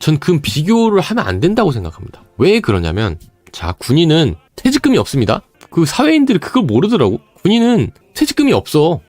전 그 비교를 하면 안 된다고 생각합니다. 왜 그러냐면 자 군인은 퇴직금이 없습니다. 그 사회인들이 그걸 모르더라고. 군인은 퇴직금이 없어.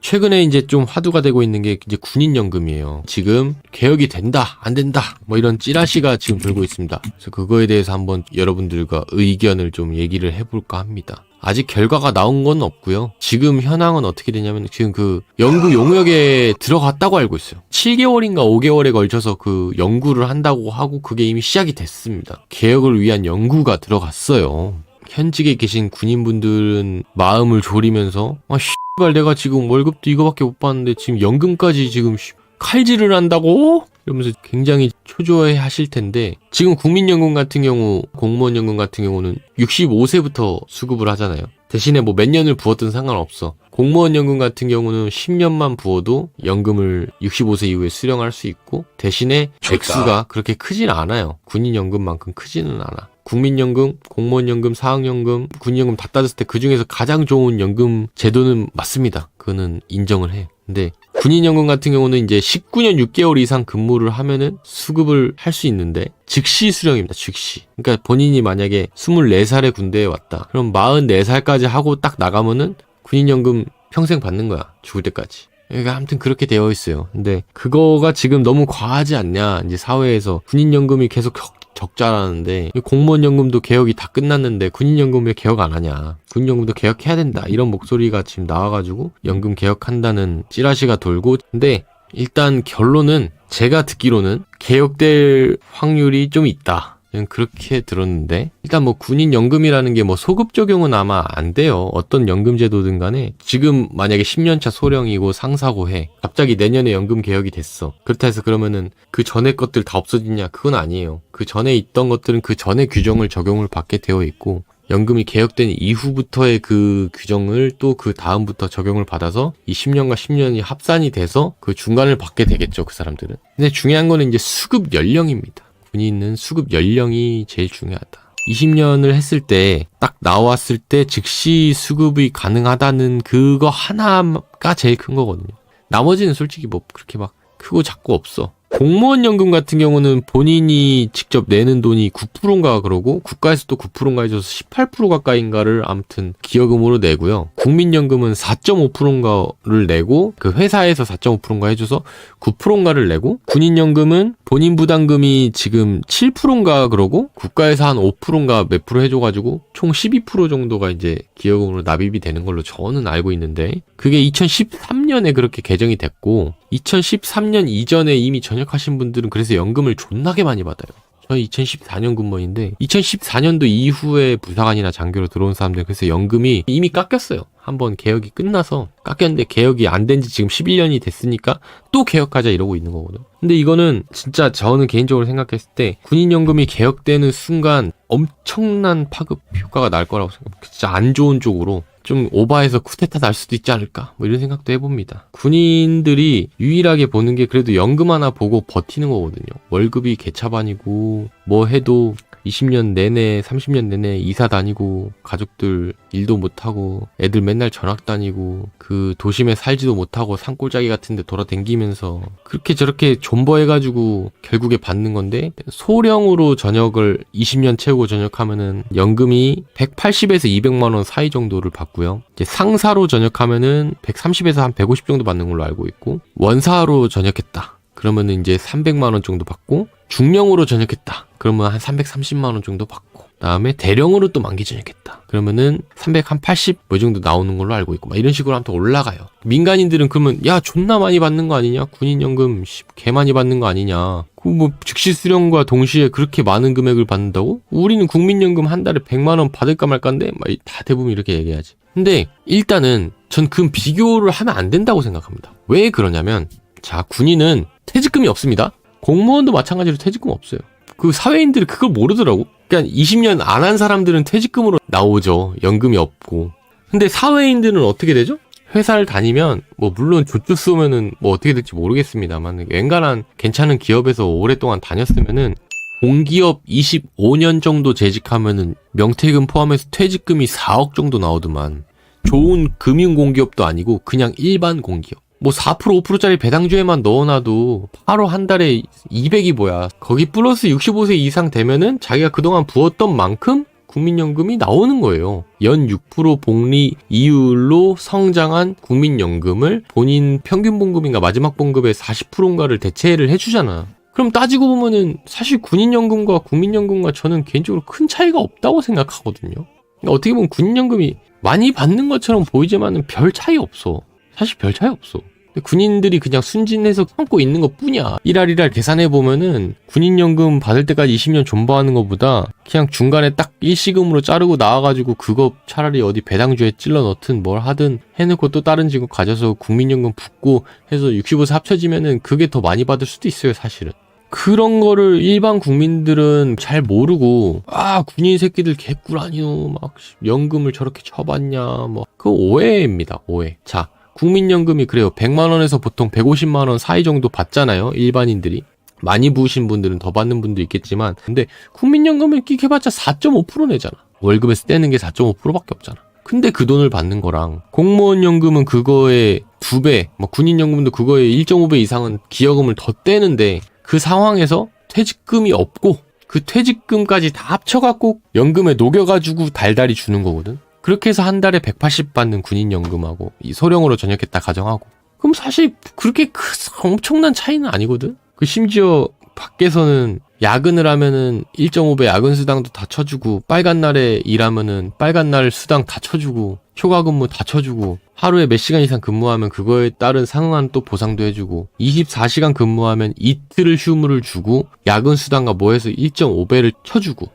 최근에 이제 좀 화두가 되고 있는 게 이제 군인연금이에요. 지금 개혁이 된다, 안 된다, 뭐 이런 찌라시가 지금 돌고 있습니다. 그래서 그거에 대해서 한번 여러분들과 의견을 좀 얘기를 해볼까 합니다. 아직 결과가 나온 건 없고요. 지금 현황은 어떻게 되냐면 지금 그 연구 용역에 들어갔다고 알고 있어요. 7개월인가 5개월에 걸쳐서 그 연구를 한다고 하고 그게 이미 시작이 됐습니다. 개혁을 위한 연구가 들어갔어요. 현직에 계신 군인분들은 마음을 졸이면서 아 씨발 내가 지금 월급도 이거밖에 못 받는데 지금 연금까지 지금 씨, 칼질을 한다고? 이러면서 굉장히 초조해 하실 텐데 지금 국민연금 같은 경우 공무원연금 같은 경우는 65세부터 수급을 하잖아요. 대신에 뭐 몇 년을 부었든 상관없어. 공무원 연금 같은 경우는 10년만 부어도 연금을 65세 이후에 수령할 수 있고 대신에 좋다. 액수가 그렇게 크진 않아요. 군인 연금만큼 크지는 않아. 국민연금, 공무원연금, 사학연금, 군인연금 다 따졌을 때 그 중에서 가장 좋은 연금 제도는 맞습니다. 그거는 인정을 해. 근데 군인연금 같은 경우는 이제 19년 6개월 이상 근무를 하면은 수급을 할 수 있는데 즉시 수령입니다. 즉시. 그러니까 본인이 만약에 24살에 군대에 왔다. 그럼 44살까지 하고 딱 나가면은 군인연금 평생 받는 거야. 죽을 때까지. 그러니까 아무튼 그렇게 되어 있어요. 근데 그거가 지금 너무 과하지 않냐. 이제 사회에서 군인연금이 계속 적, 적자라는데 공무원 연금도 개혁이 다 끝났는데 군인 연금 왜 개혁 안 하냐. 군인 연금도 개혁해야 된다. 이런 목소리가 지금 나와가지고 연금 개혁한다는 찌라시가 돌고 근데 일단 결론은 제가 듣기로는 개혁될 확률이 좀 있다. 저는 그렇게 들었는데 일단 뭐 군인 연금이라는 게 뭐 소급 적용은 아마 안 돼요. 어떤 연금 제도든 간에 지금 만약에 10년 차 소령이고 상사고 해. 갑자기 내년에 연금 개혁이 됐어. 그렇다 해서 그러면은 그 전에 것들 다 없어지냐? 그건 아니에요. 그 전에 있던 것들은 그 전에 규정을 적용을 받게 되어 있고 연금이 개혁된 이후부터의 그 규정을 또 그 다음부터 적용을 받아서 이 10년과 10년이 합산이 돼서 그 중간을 받게 되겠죠, 그 사람들은. 근데 중요한 거는 이제 수급 연령입니다. 군인은 수급 연령이 제일 중요하다. 20년을 했을 때 딱 나왔을 때 즉시 수급이 가능하다는 그거 하나가 제일 큰 거거든요. 나머지는 솔직히 뭐 그렇게 막 크고 작고 없어. 공무원 연금 같은 경우는 본인이 직접 내는 돈이 9%인가 그러고 국가에서 또 9%인가 해줘서 18% 가까이인가를 아무튼 기여금으로 내고요. 국민연금은 4.5%인가를 내고 그 회사에서 4.5%인가 해줘서 9%인가를 내고 군인연금은 본인 부담금이 지금 7%인가 그러고 국가에서 한 5%인가 몇 프로 해줘가지고 총 12% 정도가 이제 기여금으로 납입이 되는 걸로 저는 알고 있는데 그게 2013년에 그렇게 개정이 됐고 2013년 이전에 이미 전역하신 분들은 그래서 연금을 존나게 많이 받아요. 저희 2014년 군번인데 2014년도 이후에 부사관이나 장교로 들어온 사람들 그래서 연금이 이미 깎였어요. 한번 개혁이 끝나서 깎였는데 개혁이 안 된 지 지금 11년이 됐으니까 또 개혁하자 이러고 있는 거거든. 근데 이거는 진짜 저는 개인적으로 생각했을 때 군인연금이 개혁되는 순간 엄청난 파급 효과가 날 거라고 생각해요. 진짜 안 좋은 쪽으로 좀 오바해서 쿠데타 날 수도 있지 않을까 뭐 이런 생각도 해봅니다. 군인들이 유일하게 보는 게 그래도 연금 하나 보고 버티는 거거든요. 월급이 개차반이고 뭐 해도 20년 내내 30년 내내 이사 다니고 가족들 일도 못하고 애들 맨날 전학 다니고 그 도심에 살지도 못하고 산골짜기 같은데 돌아댕기면서 그렇게 저렇게 존버해가지고 결국에 받는 건데 소령으로 전역을 20년 채우고 전역하면은 연금이 180에서 200만 원 사이 정도를 받고요. 이제 상사로 전역하면은 130에서 한 150 정도 받는 걸로 알고 있고 원사로 전역했다. 그러면은 이제 300만 원 정도 받고 중령으로 전역했다. 그러면 한 330만 원 정도 받고 그다음에 대령으로 또 만기 전역했다. 그러면은 380뭐 정도 나오는 걸로 알고 있고 막 이런 식으로 하면 또 올라가요. 민간인들은 그러면 야 존나 많이 받는 거 아니냐? 군인연금 씨, 개 많이 받는 거 아니냐? 그뭐 즉시 수령과 동시에 그렇게 많은 금액을 받는다고? 우리는 국민연금 한 달에 100만 원 받을까 말까인데 막 다 대부분 이렇게 얘기하지. 근데 일단은 전 그 비교를 하면 안 된다고 생각합니다. 왜 그러냐면 자 군인은 퇴직금이 없습니다. 공무원도 마찬가지로 퇴직금 없어요. 그 사회인들이 그걸 모르더라고. 그러니까 20년 안 한 사람들은 퇴직금으로 나오죠. 연금이 없고. 근데 사회인들은 어떻게 되죠? 회사를 다니면 뭐 물론 조주 쏘면은 뭐 어떻게 될지 모르겠습니다만 웬간한 괜찮은 기업에서 오랫동안 다녔으면은 공기업 25년 정도 재직하면은 명퇴금 포함해서 퇴직금이 4억 정도 나오더만 좋은 금융 공기업도 아니고 그냥 일반 공기업 뭐 4% 5%짜리 배당주에만 넣어놔도 바로 한 달에 200이 뭐야. 거기 플러스 65세 이상 되면은 자기가 그동안 부었던 만큼 국민연금이 나오는 거예요. 연 6% 복리 이율로 성장한 국민연금을 본인 평균 봉급인가 마지막 봉급의 40%인가를 대체를 해주잖아. 그럼 따지고 보면은 사실 군인연금과 국민연금과 저는 개인적으로 큰 차이가 없다고 생각하거든요. 그러니까 어떻게 보면 군인연금이 많이 받는 것처럼 보이지만은 별 차이 없어. 사실 별 차이 없어. 군인들이 그냥 순진해서 참고 있는 것 뿐이야. 일할일할 계산해 보면은 군인연금 받을 때까지 20년 존버하는 것보다 그냥 중간에 딱 일시금으로 자르고 나와가지고 그거 차라리 어디 배당주에 찔러 넣든 뭘 하든 해놓고 또 다른 직업 가져서 국민연금 붓고 해서 65세 합쳐지면은 그게 더 많이 받을 수도 있어요, 사실은. 그런 거를 일반 국민들은 잘 모르고 아 군인 새끼들 개꿀 아니오 막 연금을 저렇게 쳐봤냐 뭐 그 오해입니다 오해 자 국민연금이 그래요. 100만 원에서 보통 150만 원 사이 정도 받잖아요 일반인들이. 많이 부으신 분들은 더 받는 분도 있겠지만. 근데 국민연금을 끼켜봤자 4.5% 내잖아. 월급에서 떼는 게 4.5%밖에 없잖아. 근데 그 돈을 받는 거랑 공무원 연금은 그거의 두 배, 뭐 군인 연금도 그거의 1.5배 이상은 기여금을 더 떼는데 그 상황에서 퇴직금이 없고 그 퇴직금까지 다 합쳐갖고 연금에 녹여가지고 달달이 주는 거거든. 그렇게 해서 한 달에 180 받는 군인연금하고 이 소령으로 전역했다 가정하고 그럼 사실 그렇게 크, 엄청난 차이는 아니거든. 그 심지어 밖에서는 야근을 하면은 1.5배 야근 수당도 다 쳐주고 빨간 날에 일하면은 빨간 날 수당 다 쳐주고 휴가 근무 다 쳐주고 하루에 몇 시간 이상 근무하면 그거에 따른 상응한 또 보상도 해주고 24시간 근무하면 이틀을 휴무를 주고 야근 수당과 뭐 해서 1.5배를 쳐주고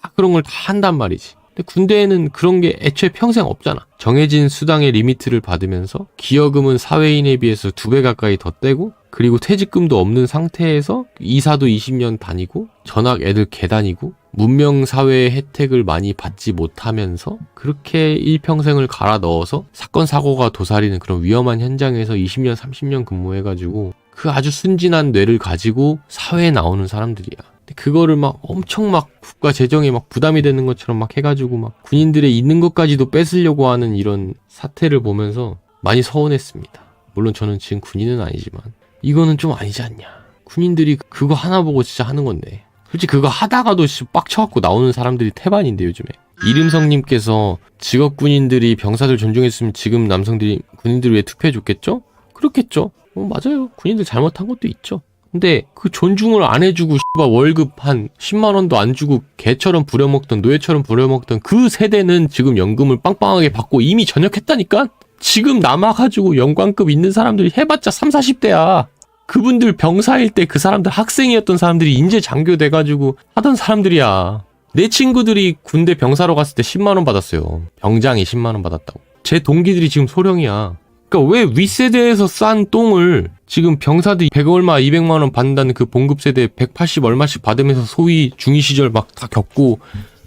다 그런 걸 다 한단 말이지. 근데 군대에는 그런 게 애초에 평생 없잖아. 정해진 수당의 리미트를 받으면서 기여금은 사회인에 비해서 두 배 가까이 더 떼고 그리고 퇴직금도 없는 상태에서 이사도 20년 다니고 전학 애들 개 다니고 문명 사회의 혜택을 많이 받지 못하면서 그렇게 일평생을 갈아 넣어서 사건 사고가 도사리는 그런 위험한 현장에서 20년 30년 근무해가지고 그 아주 순진한 뇌를 가지고 사회에 나오는 사람들이야. 그거를 막 엄청 막 국가 재정에 막 부담이 되는 것처럼 막 해가지고 막 군인들의 있는 것까지도 뺏으려고 하는 이런 사태를 보면서 많이 서운했습니다. 물론 저는 지금 군인은 아니지만 이거는 좀 아니지 않냐. 군인들이 그거 하나 보고 진짜 하는 건데. 솔직히 그거 하다가도 씨 빡쳐갖고 나오는 사람들이 태반인데 요즘에. 이름성님께서 직업 군인들이 병사들 존중했으면 지금 남성들이 군인들 왜 투표해줬겠죠? 그렇겠죠. 어, 맞아요. 군인들 잘못한 것도 있죠. 근데 그 존중을 안 해주고 씨발 월급 한 10만 원도 안 주고 개처럼 부려먹던 노예처럼 부려먹던 그 세대는 지금 연금을 빵빵하게 받고 이미 전역했다니까? 지금 남아가지고 영광급 있는 사람들이 해봤자 3, 40대야. 그분들 병사일 때 그 사람들 학생이었던 사람들이 인제 장교돼가지고 하던 사람들이야. 내 친구들이 군대 병사로 갔을 때 10만원 받았어요. 병장이 10만원 받았다고. 제 동기들이 지금 소령이야. 그러니까 왜 윗세대에서 싼 똥을 지금 병사들 100 얼마 200만 원 받는다는 그 봉급 세대 180 얼마씩 받으면서 소위 중위 시절 막 다 겪고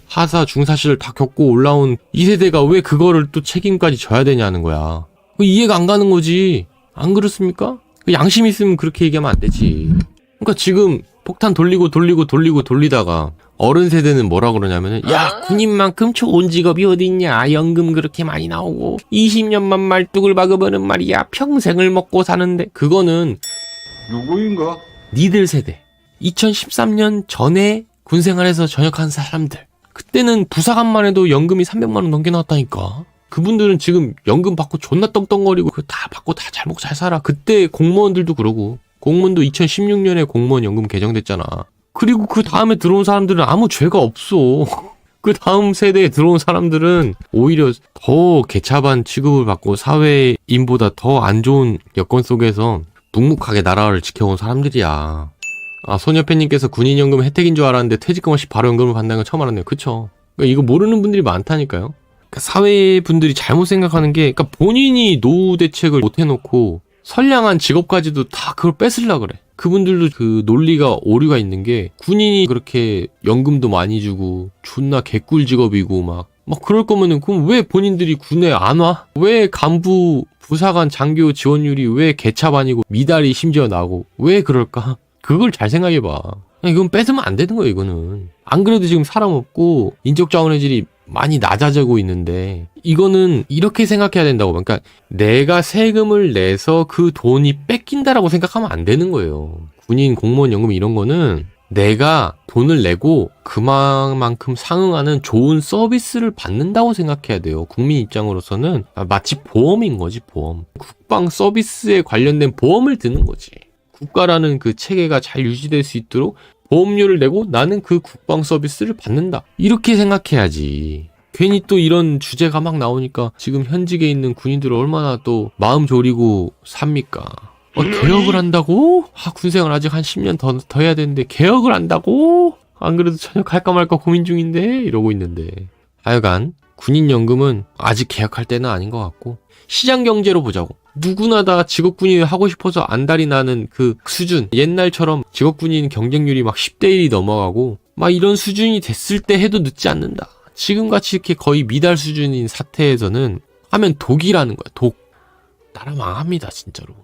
하사 중사 시절 다 겪고 올라온 이 세대가 왜 그거를 또 책임까지 져야 되냐는 거야. 그 이해가 안 가는 거지. 안 그렇습니까? 그 양심 있으면 그렇게 얘기하면 안 되지. 그러니까 지금 폭탄 돌리고 돌리고 돌리고 돌리다가 어른 세대는 뭐라 그러냐면은 야 군인만큼 좋은 직업이 어딨냐. 연금 그렇게 많이 나오고. 20년만 말뚝을 박으면은 말이야 평생을 먹고 사는데. 그거는 누구인가? 니들 세대. 2013년 전에 군 생활에서 전역한 사람들. 그때는 부사관만 해도 연금이 300만 원 넘게 나왔다니까. 그분들은 지금 연금 받고 존나 떵떵거리고 그거 다 받고 다 잘 먹고 잘 살아. 그때 공무원들도 그러고. 공무원도 2016년에 공무원 연금 개정됐잖아 그리고 그 다음에 들어온 사람들은 아무 죄가 없어 그 다음 세대에 들어온 사람들은 오히려 더 개차반 취급을 받고 사회인보다 더 안 좋은 여건 속에서 묵묵하게 나라를 지켜온 사람들이야. 아, 소녀팬님께서 군인연금 혜택인 줄 알았는데 퇴직금 없이 바로 연금을 받는다는 건 처음 알았네요. 그쵸? 그러니까 이거 모르는 분들이 많다니까요. 그러니까 사회 분들이 잘못 생각하는 게, 그러니까 본인이 노후 대책을 못 해놓고 선량한 직업까지도 다 그걸 뺏으려 그래. 그분들도 그 논리가 오류가 있는 게 군인이 그렇게 연금도 많이 주고 존나 개꿀 직업이고 막 막 그럴 거면은 그럼 왜 본인들이 군에 안 와? 왜 간부 부사관 장교 지원율이 왜 개차반이고 미달이 심지어 나고 왜 그럴까? 그걸 잘 생각해 봐. 이건 뺏으면 안 되는 거야 이거는. 안 그래도 지금 사람 없고 인적 자원의 질이 많이 낮아지고 있는데 이거는 이렇게 생각해야 된다고 그러니까 내가 세금을 내서 그 돈이 뺏긴다라고 생각하면 안 되는 거예요. 군인 공무원 연금 이런 거는 내가 돈을 내고 그만큼 상응하는 좋은 서비스를 받는다고 생각해야 돼요. 국민 입장으로서는 마치 보험인 거지, 보험. 국방 서비스에 관련된 보험을 드는 거지. 국가라는 그 체계가 잘 유지될 수 있도록 보험료를 내고 나는 그 국방 서비스를 받는다. 이렇게 생각해야지. 괜히 또 이런 주제가 막 나오니까 지금 현직에 있는 군인들 얼마나 또 마음 졸이고 삽니까? 어, 개혁을 한다고? 아, 군생활 아직 한 10년 더, 더 해야 되는데 개혁을 한다고? 안 그래도 전역할까 말까 고민 중인데? 이러고 있는데. 하여간 군인연금은 아직 개혁할 때는 아닌 것 같고 시장 경제로 보자고. 누구나 다 직업군인 하고 싶어서 안달이 나는 그 수준. 옛날처럼 직업군인 경쟁률이 막 10대 1이 넘어가고 막 이런 수준이 됐을 때 해도 늦지 않는다. 지금같이 이렇게 거의 미달 수준인 사태에서는 하면 독이라는 거야. 독. 나라 망합니다, 진짜로.